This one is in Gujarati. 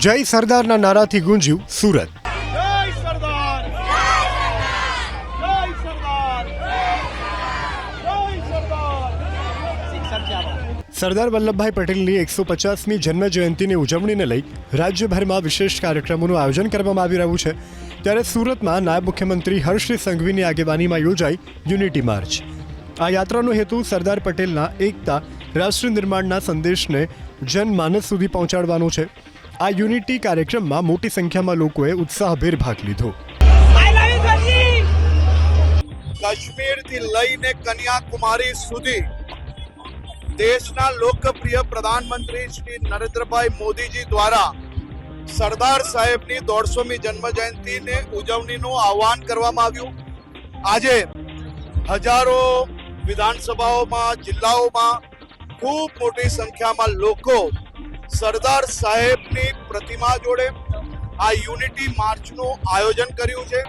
જય સરદારના નારાથી ગુંજ્યું સુરત. સરદાર વલ્લભભાઈ પટેલની એકસો પચાસમી જન્મ જયંતિની ઉજવણીને લઈ રાજ્યભરમાં વિશેષ કાર્યક્રમોનું આયોજન કરવામાં આવી રહ્યું છે. ત્યારે સુરતમાં નાયબ મુખ્યમંત્રી હર્ષ સંઘવીની આગેવાનીમાં યોજાઈ યુનિટી માર્ચ. આ યાત્રાનો હેતુ સરદાર પટેલના એકતા, રાષ્ટ્ર નિર્માણના સંદેશને જનમાનસ સુધી પહોંચાડવાનો છે. આ યુનિટી કાર્યક્રમમાં મોટી સંખ્યામાં લોકોએ ઉત્સાહભેર ભાગ લીધો. કાશ્મીરથી લઈને કન્યાકુમારી સુધી દેશના લોકપ્રિય પ્રધાનમંત્રી શ્રી નરેન્દ્રભાઈ મોદીજી દ્વારા સરદાર સાહેબની દોઢસોમી જન્મ જયંતિને ઉજવણીનું આહવાન કરવામાં આવ્યું. આજે હજારો વિધાનસભાઓમાં, જિલ્લાઓમાં ખૂબ મોટી સંખ્યામાં લોકો સરદાર સાહેબની પ્રતિમા જોડે આ યુનિટી માર્ચનું આયોજન કર્યું છે.